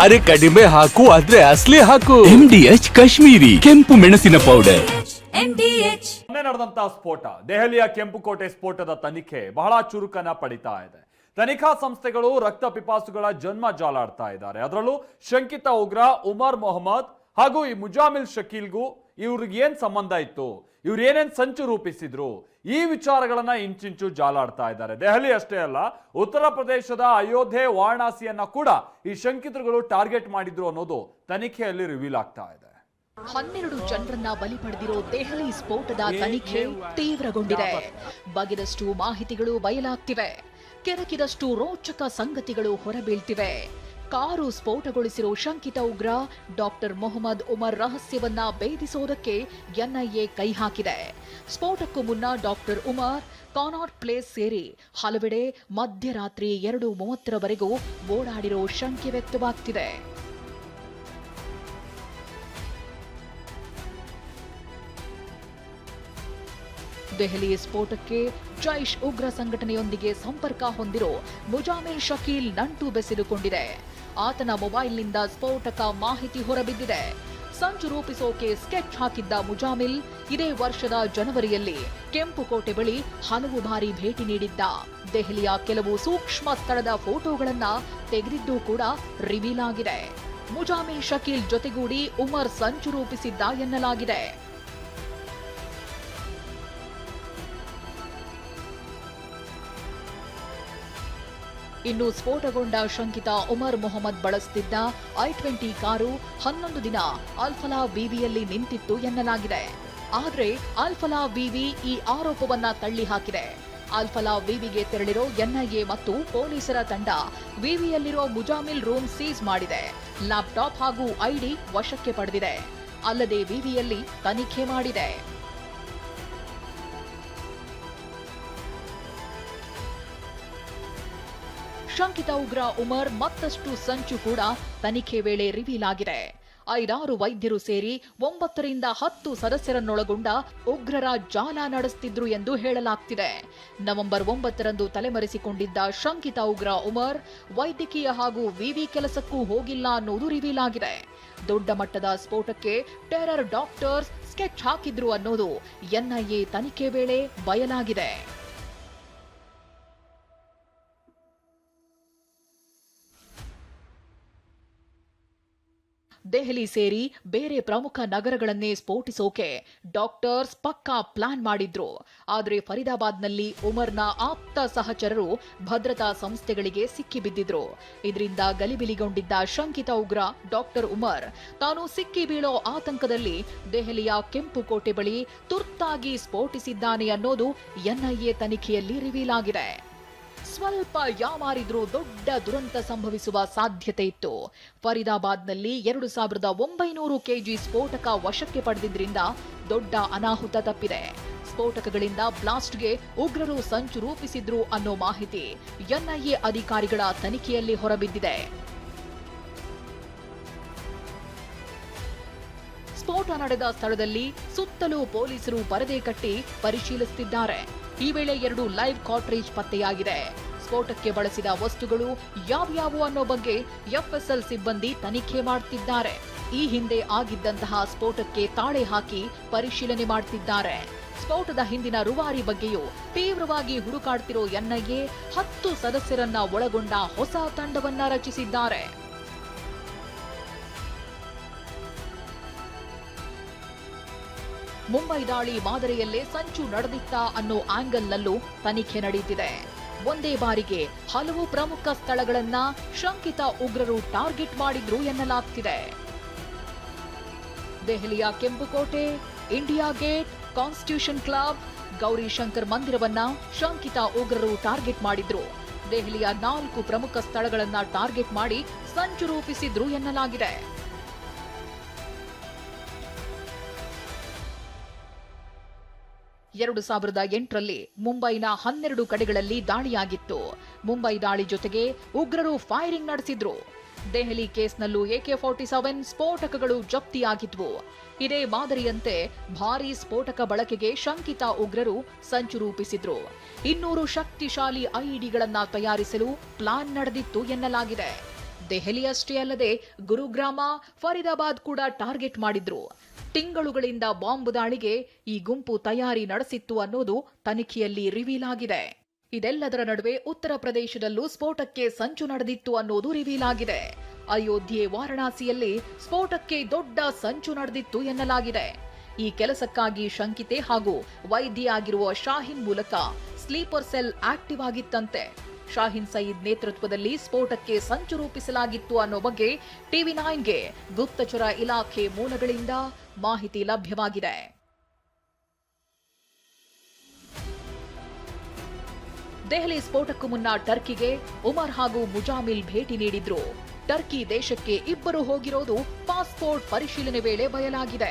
ಅರೆ ಕಡಿಮೆ ಹಾಕು ಆದ್ರೆ ಅಸ್ಲಿ ಹಾಕು. ಎಂಡಿಎಚ್ ಕಾಶ್ಮೀರಿ ಕೆಂಪು ಮೆಣಸಿನ ಪೌಡರ್ ನಡೆದಂತಹ ಸ್ಫೋಟ. ದೆಹಲಿಯ ಕೆಂಪುಕೋಟೆ ಸ್ಫೋಟದ ತನಿಖೆ ಬಹಳ ಚುರುಕನ ಪಡಿತಾ ಇದೆ. ತನಿಖಾ ಸಂಸ್ಥೆಗಳು ರಕ್ತ ಪಿಪಾಸುಗಳ ಜನ್ಮ ಜಾಲಾಡ್ತಾ ಇದ್ದಾರೆ. ಅದರಲ್ಲೂ ಶಂಕಿತ ಉಗ್ರ ಉಮರ್ ಮೊಹಮ್ಮದ್ ಹಾಗೂ ಈ ಮುಜಾಮಿಲ್ ಶಕೀಲ್ಗೂ ಇವ್ರಿಗೆ ಏನ್ ಸಂಬಂಧ ಇತ್ತು? ಇವ್ರು ಏನೇನು ಸಂಚು ರೂಪಿಸಿದ್ರು ಈ ವಿಚಾರಗಳನ್ನ ಇಂಚಿಂಚು ಜಾಲಾಡ್ತಾ ಇದ್ದಾರೆ. ದೆಹಲಿ ಅಷ್ಟೇ ಅಲ್ಲ ಉತ್ತರ ಪ್ರದೇಶದ ಅಯೋಧ್ಯೆ ವಾರಣಾಸಿಯನ್ನ ಕೂಡ ಈ ಶಂಕಿತರುಗಳು ಟಾರ್ಗೆಟ್ ಮಾಡಿದ್ರು ಅನ್ನೋದು ತನಿಖೆಯಲ್ಲಿ ರಿವೀಲ್ ಆಗ್ತಾ ಇದೆ. ಹನ್ನೆರಡು ಜನರನ್ನ ಬಲಿ ಪಡೆದಿರೋ ದೆಹಲಿ ಸ್ಫೋಟದ ತನಿಖೆ ತೀವ್ರಗೊಂಡಿದೆ. ಬಗೆದಷ್ಟು ಮಾಹಿತಿಗಳು ಬಯಲಾಗ್ತಿವೆ. ಕೆರಕಿದಷ್ಟು ರೋಚಕ ಸಂಗತಿಗಳು ಹೊರಬೀಳ್ತಿವೆ. ಕಾರು ಸ್ಫೋಟಗೊಳಿಸಿರೋ ಶಂಕಿತ ಉಗ್ರ ಡಾಕ್ಟರ್ ಮೊಹಮ್ಮದ್ ಉಮರ್ ರಹಸ್ಯವನ್ನ ಭೇದಿಸೋದಕ್ಕೆ ಎನ್ಐಎ ಕೈ ಹಾಕಿದೆ. ಸ್ಫೋಟಕ್ಕೂ ಮುನ್ನ ಡಾಕ್ಟರ್ ಉಮರ್ ಕಾನಾಟ್ ಪ್ಲೇಸ್ ಸೇರಿ ಹಲವೆಡೆ ಮಧ್ಯರಾತ್ರಿ ಎರಡು ಮೂವತ್ತರವರೆಗೂ ಓಡಾಡಿರೋ ಶಂಕೆ ವ್ಯಕ್ತವಾಗ್ತಿದೆ. ದೆಹಲಿ ಸ್ಫೋಟಕ್ಕೆ ಜೈಷ್ ಉಗ್ರ ಸಂಘಟನೆಯೊಂದಿಗೆ ಸಂಪರ್ಕ ಹೊಂದಿರೋ ಮುಜಾಮಿಲ್ ಶಕೀಲ್ ನಂಟು ಬೆಸೆದುಕೊಂಡಿದೆ. ಆತನ ಮೊಬೈಲ್ನಿಂದ ಸ್ಫೋಟಕ ಮಾಹಿತಿ ಹೊರಬಿದ್ದಿದೆ. ಸಂಚು ರೂಪಿಸೋಕೆ ಸ್ಕೆಚ್ ಹಾಕಿದ್ದ ಮುಜಾಮಿಲ್ ಇದೇ ವರ್ಷದ ಜನವರಿಯಲ್ಲಿ ಕೆಂಪುಕೋಟೆ ಬಳಿ ಹಲವು ಬಾರಿ ಭೇಟಿ ನೀಡಿದ್ದ. ದೆಹಲಿಯ ಕೆಲವು ಸೂಕ್ಷ್ಮ ಸ್ಥಳದ ಫೋಟೋಗಳನ್ನ ತೆಗೆದಿದ್ದು ಕೂಡ ರಿವೀಲ್ ಆಗಿದೆ. ಮುಜಾಮಿಲ್ ಶಕೀಲ್ ಜೊತೆಗೂಡಿ ಉಮರ್ ಸಂಚು ರೂಪಿಸಿದ್ದ ಎನ್ನಲಾಗಿದೆ. ಇನ್ನು ಸ್ಫೋಟಗೊಂಡ ಶಂಕಿತ ಉಮರ್ ಮೊಹಮ್ಮದ್ ಬಳಸುತ್ತಿದ್ದ ಐ ಟ್ವೆಂಟಿ ಕಾರು ಹನ್ನೊಂದು ದಿನ ಅಲ್ಫಲಾ ವಿವಿಯಲ್ಲಿ ನಿಂತಿತ್ತು ಎನ್ನಲಾಗಿದೆ. ಆದರೆ ಅಲ್ಫಲಾ ವಿವಿ ಈ ಆರೋಪವನ್ನ ತಳ್ಳಿ ಹಾಕಿದೆ ಅಲ್ಫಲಾ ವಿವಿಗೆ ತೆರಳಿರೋ ಎನ್ಐಎ ಮತ್ತು ಪೊಲೀಸರ ತಂಡ ವಿವಿಯಲ್ಲಿರೋ ಮುಜಾಮಿಲ್ ರೂಮ್ ಸೀಸ್ ಮಾಡಿದೆ. ಲ್ಯಾಪ್ಟಾಪ್ ಹಾಗೂ ಐಡಿ ವಶಕ್ಕೆ ಪಡೆದಿದೆ. ಅಲ್ಲದೆ ವಿವಿಯಲ್ಲಿ ತನಿಖೆ ಮಾಡಿದೆ. ಶಂಕಿತ ಉಗ್ರ ಉಮರ್ ಮತ್ತಷ್ಟು ಸಂಚು ಕೂಡ ತನಿಖೆ ವೇಳೆ ರಿವೀಲ್ ಆಗಿದೆ. ಐದಾರು ವೈದ್ಯರು ಸೇರಿ ಒಂಬತ್ತರಿಂದ ಹತ್ತು ಸದಸ್ಯರನ್ನೊಳಗೊಂಡ ಉಗ್ರರ ಜಾಲ ನಡೆಸುತ್ತಿದ್ರು ಎಂದು ಹೇಳಲಾಗ್ತಿದೆ. ನವೆಂಬರ್ ಒಂಬತ್ತರಂದು ತಲೆಮರೆಸಿಕೊಂಡಿದ್ದ ಶಂಕಿತ ಉಗ್ರ ಉಮರ್ ವೈದ್ಯಕೀಯ ಹಾಗೂ ವಿವಿ ಕೆಲಸಕ್ಕೂ ಹೋಗಿಲ್ಲ ಅನ್ನೋದು ರಿವೀಲ್ ಆಗಿದೆ. ದೊಡ್ಡ ಮಟ್ಟದ ಸ್ಫೋಟಕ್ಕೆ ಟೆರರ್ ಡಾಕ್ಟರ್ಸ್ ಸ್ಕೆಚ್ ಹಾಕಿದ್ರು ಅನ್ನೋದು ಎನ್ಐಎ ತನಿಖೆ ವೇಳೆ ಬಯಲಾಗಿದೆ. ದೆಹಲಿ ಸೇರಿ ಬೇರೆ ಪ್ರಮುಖ ನಗರಗಳನ್ನೇ ಸ್ಫೋಟಿಸೋಕೆ ಡಾಕ್ಟರ್ಸ್ ಪಕ್ಕಾ ಪ್ಲಾನ್ ಮಾಡಿದ್ರು. ಆದರೆ ಫರೀದಾಬಾದ್ನಲ್ಲಿ ಉಮರ್ನ ಆಪ್ತ ಸಹಚರರು ಭದ್ರತಾ ಸಂಸ್ಥೆಗಳಿಗೆ ಸಿಕ್ಕಿಬಿದ್ದಿದ್ರು. ಇದರಿಂದ ಗಲಿಬಿಲಿಗೊಂಡಿದ್ದ ಶಂಕಿತ ಉಗ್ರ ಡಾಕ್ಟರ್ ಉಮರ್ ತಾನು ಸಿಕ್ಕಿ ಬೀಳೋ ಆತಂಕದಲ್ಲಿ ದೆಹಲಿಯ ಕೆಂಪು ಕೋಟೆ ಬಳಿ ತುರ್ತಾಗಿ ಸ್ಫೋಟಿಸಿದ್ದಾನೆ ಅನ್ನೋದು ಎನ್ಐಎ ತನಿಖೆಯಲ್ಲಿ ರಿವೀಲ್ ಆಗಿದೆ. ಸ್ವಲ್ಪ ಯಾಮಾರಿದ್ರೂ ದೊಡ್ಡ ದುರಂತ ಸಂಭವಿಸುವ ಸಾಧ್ಯತೆ ಇತ್ತು. ಫರೀದಾಬಾದ್ನಲ್ಲಿ ಎರಡು ಸಾವಿರದ ಒಂಬೈನೂರು ಕೆಜಿ ಸ್ಫೋಟಕ ವಶಕ್ಕೆ ಪಡೆದಿದ್ದರಿಂದ ದೊಡ್ಡ ಅನಾಹುತ ತಪ್ಪಿದೆ. ಸ್ಫೋಟಕಗಳಿಂದ ಬ್ಲಾಸ್ಟ್ಗೆ ಉಗ್ರರು ಸಂಚು ರೂಪಿಸಿದ್ರು ಅನ್ನೋ ಮಾಹಿತಿ ಎನ್ಐಎ ಅಧಿಕಾರಿಗಳ ತನಿಖೆಯಲ್ಲಿ ಹೊರಬಿದ್ದಿದೆ. ಸ್ಫೋಟ ನಡೆದ ಸ್ಥಳದಲ್ಲಿ ಸುತ್ತಲೂ ಪೊಲೀಸರು ಪರದೆ ಕಟ್ಟಿ ಪರಿಶೀಲಿಸುತ್ತಿದ್ದಾರೆ. ಈ ವೇಳೆ ಎರಡು ಲೈವ್ ಕಾಟ್ರೇಜ್ ಪತ್ತೆಯಾಗಿದೆ. ಸ್ಫೋಟಕ್ಕೆ ಬಳಸಿದ ವಸ್ತುಗಳು ಯಾವ್ಯಾವು ಅನ್ನೋ ಬಗ್ಗೆ ಎಫ್ಎಸ್ಎಲ್ ಸಿಬ್ಬಂದಿ ತನಿಖೆ ಮಾಡ್ತಿದ್ದಾರೆ. ಈ ಹಿಂದೆ ಆಗಿದ್ದಂತಹ ಸ್ಫೋಟಕ್ಕೆ ತಾಳೆ ಹಾಕಿ ಪರಿಶೀಲನೆ ಮಾಡ್ತಿದ್ದಾರೆ. ಸ್ಫೋಟದ ಹಿಂದಿನ ರುವಾರಿ ಬಗ್ಗೆಯೂ ತೀವ್ರವಾಗಿ ಹುಡುಕಾಡ್ತಿರೋ ಎನ್ಐಎ ಹತ್ತು ಸದಸ್ಯರನ್ನ ಒಳಗೊಂಡ ಹೊಸ ತಂಡವನ್ನ ರಚಿಸಿದ್ದಾರೆ. ಮುಂಬೈ ದಾಳಿ ಮಾದರಿಯಲ್ಲೇ ಸಂಚು ನಡೆದಿತ್ತಾ ಅನ್ನೋ ಆಂಗಲ್ನಲ್ಲೂ ತನಿಖೆ ನಡೆಯುತ್ತಿದೆ ಒಂದೇ ಬಾರಿಗೆ ಹಲವು ಪ್ರಮುಖ ಸ್ಥಳಗಳನ್ನ ಶಂಕಿತ ಉಗ್ರರು ಟಾರ್ಗೆಟ್ ಮಾಡಿದ್ರು ಎನ್ನಲಾಗ್ತಿದೆ. ದೆಹಲಿಯ ಕೆಂಪುಕೋಟೆ, India gate, constitution club, Gauri Shankar ಮಂದಿರವನ್ನ ಶಂಕಿತ ಉಗ್ರರು ಟಾರ್ಗೆಟ್ ಮಾಡಿದ್ರು. ದೆಹಲಿಯ ನಾಲ್ಕು ಪ್ರಮುಖ ಸ್ಥಳಗಳನ್ನ ಟಾರ್ಗೆಟ್ ಮಾಡಿ ಸಂಚು ರೂಪಿಸಿದ್ರು ಎನ್ನಲಾಗಿದೆ. ಎರಡು ಸಾವಿರದ ಎಂಟರಲ್ಲಿ ಮುಂಬೈನ ಹನ್ನೆರಡು ಕಡೆಗಳಲ್ಲಿ ದಾಳಿಯಾಗಿತ್ತು. ಮುಂಬೈ ದಾಳಿ ಜೊತೆಗೆ ಉಗ್ರರು ಫೈರಿಂಗ್ ನಡೆಸಿದ್ರು. ದೆಹಲಿ ಕೇಸ್ನಲ್ಲೂ ಎಕೆ ಫಾರ್ಟಿ ಸೆವೆನ್ ಸ್ಫೋಟಕಗಳು ಜಪ್ತಿಯಾಗಿದ್ವು. ಇದೇ ಮಾದರಿಯಂತೆ ಭಾರೀ ಸ್ಫೋಟಕ ಬಳಕೆಗೆ ಶಂಕಿತ ಉಗ್ರರು ಸಂಚು ರೂಪಿಸಿದ್ರು. ಇನ್ನೂರು ಶಕ್ತಿಶಾಲಿ ಐಇಡಿಗಳನ್ನ ತಯಾರಿಸಲು ಪ್ಲಾನ್ ನಡೆದಿತ್ತು ಎನ್ನಲಾಗಿದೆ. ದೆಹಲಿಯಷ್ಟೇ ಅಲ್ಲದೆ ಗುರುಗ್ರಾಮ, ಫರೀದಾಬಾದ್ ಕೂಡ ಟಾರ್ಗೆಟ್ ಮಾಡಿದ್ರು. ತಿಂಗಳುಗಳಿಂದ ಬಾಂಬ್ ದಾಳಿಗೆ ಈ ಗುಂಪು ತಯಾರಿ ನಡೆಸಿತ್ತು ಅನ್ನೋದು ತನಿಖೆಯಲ್ಲಿ ರಿವೀಲ್ ಆಗಿದೆ. ಇದೆಲ್ಲದರ ನಡುವೆ ಉತ್ತರ ಪ್ರದೇಶದಲ್ಲೂ ಸ್ಫೋಟಕ್ಕೆ ಸಂಚು ನಡೆದಿತ್ತು ಅನ್ನೋದು ರಿವೀಲ್ ಆಗಿದೆ. ಅಯೋಧ್ಯೆ ವಾರಣಾಸಿಯಲ್ಲಿ ಸ್ಫೋಟಕ್ಕೆ ದೊಡ್ಡ ಸಂಚು ನಡೆದಿತ್ತು ಎನ್ನಲಾಗಿದೆ. ಈ ಕೆಲಸಕ್ಕಾಗಿ ಶಂಕಿತೆ ಹಾಗೂ ವೈದ್ಯ ಆಗಿರುವ ಶಾಹಿನ್ ಮೂಲಕ ಸ್ಲೀಪರ್ ಸೆಲ್ ಆಕ್ಟಿವ್ ಆಗಿತ್ತಂತೆ. ಶಾಹಿನ್ ಸಯೀದ್ ನೇತೃತ್ವದಲ್ಲಿ ಸ್ಫೋಟಕ್ಕೆ ಸಂಚು ರೂಪಿಸಲಾಗಿತ್ತು ಅನ್ನೋ ಬಗ್ಗೆ ಟಿವಿ ನೈನ್ಗೆ ಗುಪ್ತಚರ ಇಲಾಖೆ ಮೂಲಗಳಿಂದ ಮಾಹಿತಿ ಲಭ್ಯವಾಗಿದೆ. ದೆಹಲಿ ಸ್ಫೋಟಕ್ಕೂ ಮುನ್ನ ಟರ್ಕಿಗೆ ಉಮರ್ ಹಾಗೂ ಮುಜಾಮಿಲ್ ಭೇಟಿ ನೀಡಿದ್ರು. ಟರ್ಕಿ ದೇಶಕ್ಕೆ ಇಬ್ಬರು ಹೋಗಿರೋದು ಪಾಸ್ಪೋರ್ಟ್ ಪರಿಶೀಲನೆ ವೇಳೆ ಬಯಲಾಗಿದೆ.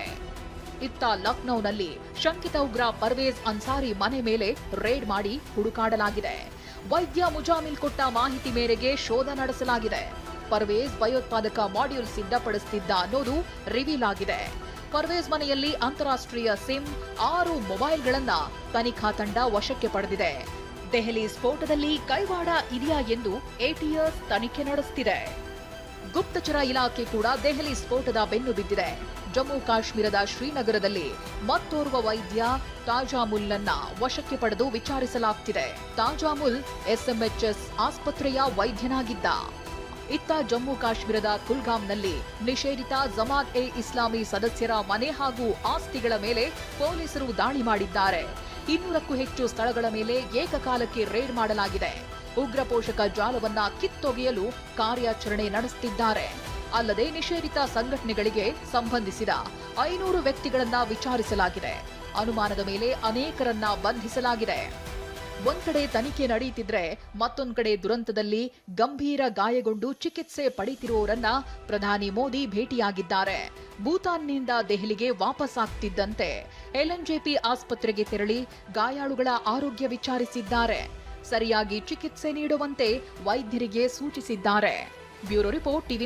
ಇತ್ತ ಲಕ್ನೌನಲ್ಲಿ ಶಂಕಿತ ಉಗ್ರ ಪರ್ವೇಜ್ ಅನ್ಸಾರಿ ಮನೆ ಮೇಲೆ ರೇಡ್ ಮಾಡಿ ಹುಡುಕಾಡಲಾಗಿದೆ. ವೈದ್ಯ ಮುಜಾಮಿಲ್ ಕೊಟ್ಟ ಮಾಹಿತಿ ಮೇರೆಗೆ ಶೋಧ ನಡೆಸಲಾಗಿದೆ. ಪರ್ವೇಜ್ ಭಯೋತ್ಪಾದಕ ಮಾಡ್ಯೂಲ್ ಸಿದ್ಧಪಡಿಸುತ್ತಿದ್ದ ಅನ್ನೋದು ರಿವೀಲ್ ಆಗಿದೆ. ಪರ್ವೇಜ್ ಮನೆಯಲ್ಲಿ ಅಂತಾರಾಷ್ಟ್ರೀಯ ಸಿಮ್, ಆರು ಮೊಬೈಲ್ಗಳನ್ನ ತನಿಖಾ ತಂಡ ವಶಕ್ಕೆ ಪಡೆದಿದೆ. ದೆಹಲಿ ಸ್ಫೋಟದಲ್ಲಿ ಕೈವಾಡ ಇದೆಯಾ ಎಂದು ಎಟಿಎಸ್ ತನಿಖೆ ನಡೆಸುತ್ತಿದೆ ಗುಪ್ತಚರ ಇಲಾಖೆ ಕೂಡ ದೆಹಲಿ ಸ್ಫೋಟದ ಬೆನ್ನು ಬಿದ್ದಿದೆ. ಜಮ್ಮು ಕಾಶ್ಮೀರದ ಶ್ರೀನಗರದಲ್ಲಿ ಮತ್ತೋರ್ವ ವೈದ್ಯ ತಾಜಾಮುಲ್ನನ್ನ ವಶಕ್ಕೆ ಪಡೆದು ವಿಚಾರಿಸಲಾಗ್ತಿದೆ. ತಾಜಾಮುಲ್ ಎಸ್ಎಂಎಚ್ಎಸ್ ಆಸ್ಪತ್ರೆಯ ವೈದ್ಯನಾಗಿದ್ದ. ಇತ್ತ ಜಮ್ಮು ಕಾಶ್ಮೀರದ ಕುಲ್ಗಾಂನಲ್ಲಿ ನಿಷೇಧಿತ ಜಮಾತ್ ಎ ಇಸ್ಲಾಮಿ ಸದಸ್ಯರ ಮನೆ ಹಾಗೂ ಆಸ್ತಿಗಳ ಮೇಲೆ ಪೊಲೀಸರು ದಾಳಿ ಮಾಡಿದ್ದಾರೆ. ಇನ್ನೂರಕ್ಕೂ ಹೆಚ್ಚು ಸ್ಥಳಗಳ ಮೇಲೆ ಏಕಕಾಲಕ್ಕೆ ರೇಡ್ ಮಾಡಲಾಗಿದೆ. ಉಗ್ರ ಪೋಷಕ ಜಾಲವನ್ನ ಕಿತ್ತೊಗೆಯಲು ಕಾರ್ಯಾಚರಣೆ ನಡೆಸುತ್ತಿದ್ದಾರೆ ಅಲ್ಲದೆ ನಿಷೇಧಿತ ಸಂಘಟನೆಗಳಿಗೆ ಸಂಬಂಧಿಸಿದ ಐನೂರು ವ್ಯಕ್ತಿಗಳನ್ನ ವಿಚಾರಿಸಲಾಗಿದೆ. ಅನುಮಾನದ ಮೇಲೆ ಅನೇಕರನ್ನ ಬಂಧಿಸಲಾಗಿದೆ. ಒಂದ್ ಕಡೆ ತನಿಖೆ ನಡೆಯುತ್ತಿದ್ರೆ ಮತ್ತೊಂದ್ ಕಡೆ ದುರಂತದಲ್ಲಿ ಗಂಭೀರ ಗಾಯಗೊಂಡು ಚಿಕಿತ್ಸೆ ಪಡೆಯುತ್ತಿರುವವರನ್ನ ಪ್ರಧಾನಿ ಮೋದಿ ಭೇಟಿಯಾಗಿದ್ದಾರೆ. ಭೂತಾನ್ನಿಂದ ದೆಹಲಿಗೆ ವಾಪಸ್ ಆಗ್ತಿದ್ದಂತೆ ಎಲ್ಎನ್ಜೆಪಿ ಆಸ್ಪತ್ರೆಗೆ ತೆರಳಿ ಗಾಯಾಳುಗಳ ಆರೋಗ್ಯ ವಿಚಾರಿಸಿದ್ದಾರೆ. ಸರಿಯಾಗಿ ಚಿಕಿತ್ಸೆ ನೀಡುವಂತೆ ವೈದ್ಯರಿಗೆ ಸೂಚಿಸಿದ್ದಾರೆ. Bureau report TV